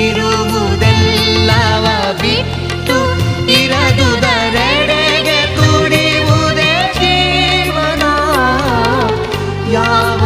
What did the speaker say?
ಇರುವುದೆಲ್ಲವ ಬಿಟ್ಟು ಇರದುದರೆಡೆಗೆ ಕುಡಿಯುವುದೇ ಜೀವನ ಯಾವ